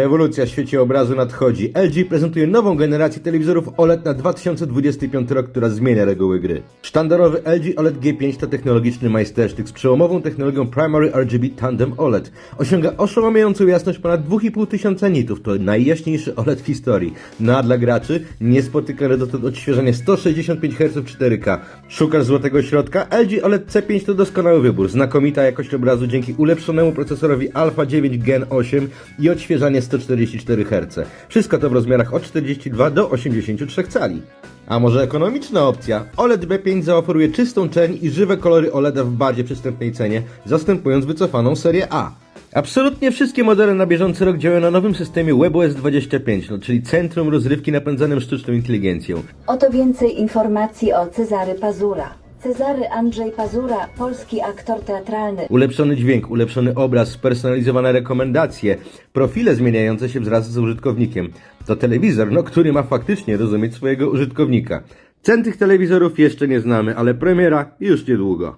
Rewolucja w świecie obrazu nadchodzi. LG prezentuje nową generację telewizorów OLED na 2025 rok, która zmienia reguły gry. Sztandarowy LG OLED G5 to technologiczny majstersztyk z przełomową technologią Primary RGB Tandem OLED. Osiąga oszałamiającą jasność ponad 2,5 tysiąca nitów. To najjaśniejszy OLED w historii. No a dla graczy niespotykane dotąd odświeżanie 165 Hz 4K. Szukasz złotego środka? LG OLED C5 to doskonały wybór. Znakomita jakość obrazu dzięki ulepszonemu procesorowi Alpha 9 Gen 8 i odświeżanie 144 Hz. Wszystko to w rozmiarach od 42 do 83 cali. A może ekonomiczna opcja? OLED B5 zaoferuje czystą czerń i żywe kolory OLEDa w bardziej przystępnej cenie, zastępując wycofaną serię A. Absolutnie wszystkie modele na bieżący rok działają na nowym systemie WebOS 25, no, czyli centrum rozrywki napędzanym sztuczną inteligencją. Oto więcej informacji o Cezary Pazura. Cezary Andrzej Pazura, polski aktor teatralny. Ulepszony dźwięk, ulepszony obraz, spersonalizowane rekomendacje, profile zmieniające się wraz z użytkownikiem. To telewizor, no, który ma faktycznie rozumieć swojego użytkownika. Cen tych telewizorów jeszcze nie znamy, ale premiera już niedługo.